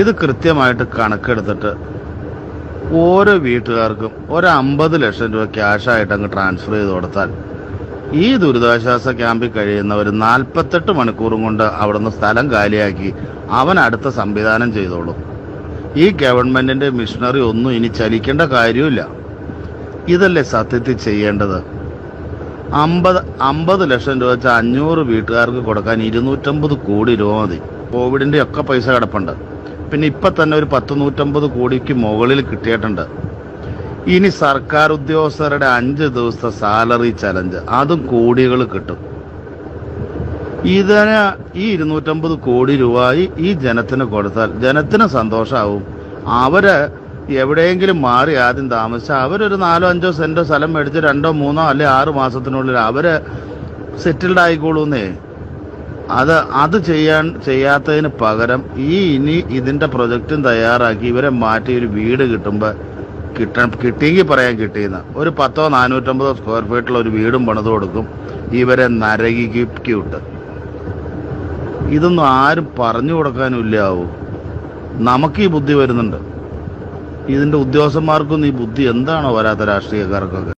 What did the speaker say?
ഇത് കൃത്യമായിട്ട് കണക്കെടുത്തിട്ട് ഓരോ വീട്ടുകാർക്കും ഒരു അമ്പത് ലക്ഷം രൂപ ക്യാഷായിട്ട് അങ്ങ് ട്രാൻസ്ഫർ ചെയ്ത് കൊടുത്താൽ ഈ ദുരിതാശ്വാസ ക്യാമ്പിൽ കഴിയുന്നവർ നാൽപ്പത്തെട്ട് മണിക്കൂറും കൊണ്ട് അവിടുന്ന് സ്ഥലം കാലിയാക്കി അവൻ അടുത്ത സംവിധാനം ചെയ്തോളും. ഈ ഗവൺമെന്റിന്റെ മിഷണറി ഒന്നും ഇനി ചലിക്കേണ്ട കാര്യമില്ല ഇതല്ലേ സത്യത്തിൽ ചെയ്യേണ്ടത്? അമ്പത് അമ്പത് ലക്ഷം രൂപ വെച്ചാൽ അഞ്ഞൂറ് വീട്ടുകാർക്ക് കൊടുക്കാൻ ഇരുന്നൂറ്റമ്പത് കോടി രൂപ മതി. കോവിഡിന്റെ ഒക്കെ പൈസ കിടപ്പുണ്ട്. പിന്നെ ഇപ്പൊ തന്നെ ഒരു പത്ത് നൂറ്റമ്പത് കോടിക്ക് മുകളിൽ കിട്ടിയിട്ടുണ്ട്. ഇനി സർക്കാർ ഉദ്യോഗസ്ഥരുടെ അഞ്ച് ദിവസത്തെ സാലറി ചലഞ്ച് അതും കോടികൾ കിട്ടും. ഇതിന് ഈ ഇരുന്നൂറ്റമ്പത് കോടി രൂപ ഈ- ജനത്തിന് കൊടുത്താൽ ജനത്തിന് സന്തോഷമാവും അവർ എവിടെയെങ്കിലും മാറി ആദ്യം താമസിച്ചാൽ അവരൊരു നാലോ അഞ്ചോ സെന്റോ സ്ഥലം മേടിച്ച് രണ്ടോ മൂന്നോ അല്ലെ ആറ് മാസത്തിനുള്ളിൽ അവർ സെറ്റിൽഡ് ആയിക്കോളൂന്നേ. അത് അത് ചെയ്യാൻ ചെയ്യാത്തതിന് പകരം ഈ ഇനി ഇതിന്റെ പ്രൊജക്റ്റും തയ്യാറാക്കി ഇവരെ മാറ്റി ഒരു വീട് കിട്ടുമ്പോൾ കിട്ട കിട്ടിയെങ്കിൽ പറയാൻ കിട്ടിയെന്ന്. ഒരു പത്തോ നാനൂറ്റമ്പതോ സ്ക്വയർ ഫീറ്റുള്ള ഒരു വീടും പണിത് കൊടുക്കും. ഇവരെ നരകിക്ക് വിട്ട് ഇതൊന്നും ആരും പറഞ്ഞു കൊടുക്കാനും ഇല്ലാവൂ നമുക്ക് ഈ ബുദ്ധി വരുന്നുണ്ട്. ഇതിന്റെ ഉദ്യോഗസ്ഥന്മാർക്കൊന്നും ഈ ബുദ്ധി എന്താണോ വരാത്ത രാഷ്ട്രീയക്കാർക്കൊക്കെ?